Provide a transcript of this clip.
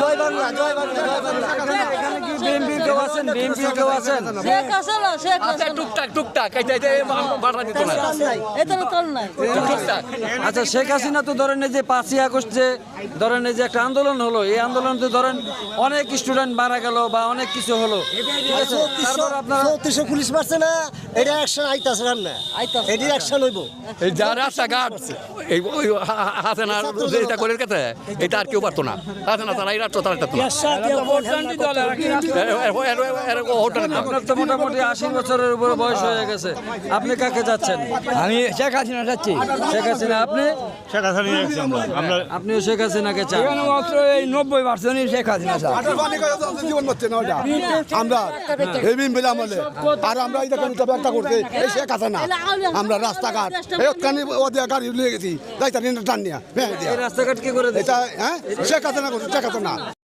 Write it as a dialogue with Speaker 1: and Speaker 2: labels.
Speaker 1: জয় বাংলা জয় বাংলা জয় বাংলা।
Speaker 2: এখানে কি বিএনপির কেউ আছেন? বিএনপির কেউ আছেন?
Speaker 3: শেখ হাসিনা শেখ
Speaker 4: আচ্ছা
Speaker 3: হাসিনা।
Speaker 4: টুকটাক টুকটাক। এটা এটা বাড়া দিত না।
Speaker 3: এটা তোর নাই।
Speaker 2: আচ্ছা শেখ হাসিনা তো ধরেন এই যে পাঁচই আগস্ট যে ধরেন এই যে একটা আন্দোলন হলো এই আন্দোলন তো ধরেন অনেক স্টুডেন্ট মারা গেল বা অনেক কিছু হলো তারপর আপনারা
Speaker 1: চৌত্রিশশো পুলিশ মারছে না এটা অ্যাকশন আইতাছে না এটির অ্যাকশন হইব
Speaker 4: এই যা রাস্তাঘাট এই ওই হাতে না যেটা করে কেটে এটা আর কেউ পারতো না হাতে না তারা এই রাষ্ট্র তারা পারতো হোটেল
Speaker 2: আপনার তো মোটামুটি আশি বছরের উপরে বয়স হয়ে গেছে আপনি কাকে যাচ্ছেন
Speaker 5: আমি শেখ হাসিনা যাচ্ছি
Speaker 2: শেখ হাসিনা আপনি
Speaker 6: শেখ হাসিনা
Speaker 2: আপনিও শেখ হাসিনাকে চান?
Speaker 5: এখানে মাত্র এই নব্বই পার্সেন্টই শেখ হাসিনা স্যার
Speaker 7: জীবন হচ্ছে না ওটা আমরা এই বিন বেলা আমলে। আর আমরা এই দেখেন ব্যবসা করতে এই শেখ আছে না আমরা রাস্তাঘাট। ওদের গাড়ি নিয়ে গেছি যাইতা টান নিয়া হ্যাঁ
Speaker 2: এই রাস্তাঘাট কি করে?
Speaker 7: এটা হ্যাঁ? শেখ হাসিনা না শেখ হাসিনা। না